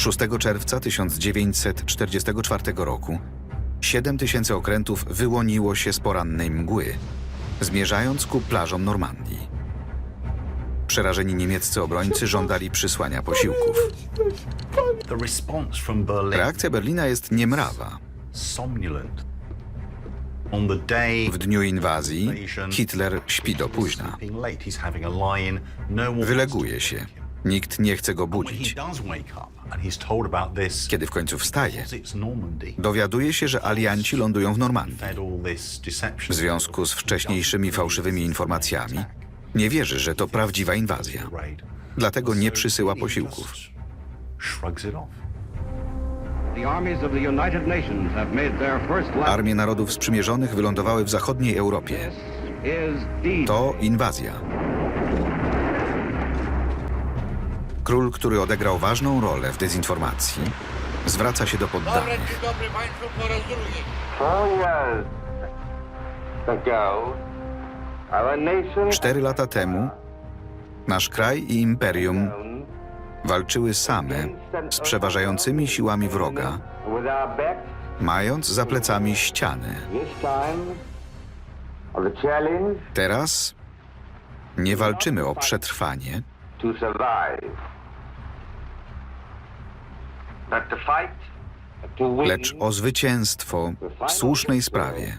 6 czerwca 1944 roku 7 tysięcy okrętów wyłoniło się z porannej mgły, zmierzając ku plażom Normandii. Przerażeni niemieccy obrońcy żądali przysłania posiłków. Reakcja Berlina jest niemrawa. W dniu inwazji Hitler śpi do późna. No Wyleguje się. Nikt nie chce go budzić. Kiedy w końcu wstaje, dowiaduje się, że alianci lądują w Normandii. W związku z wcześniejszymi fałszywymi informacjami nie wierzy, że to prawdziwa inwazja. Dlatego nie przysyła posiłków. Armie narodów sprzymierzonych wylądowały w zachodniej Europie. To inwazja. Król, który odegrał ważną rolę w dezinformacji, zwraca się do Dobry, poddanych. dzień dobry Państwu po raz drugi. Four years ago, our nation Cztery lata temu nasz kraj i imperium walczyły same z przeważającymi siłami wroga, with our backs mając za plecami ściany. this time of the challenge Teraz nie walczymy o przetrwanie, to survive, but to fight to win lecz o zwycięstwo w słusznej sprawie.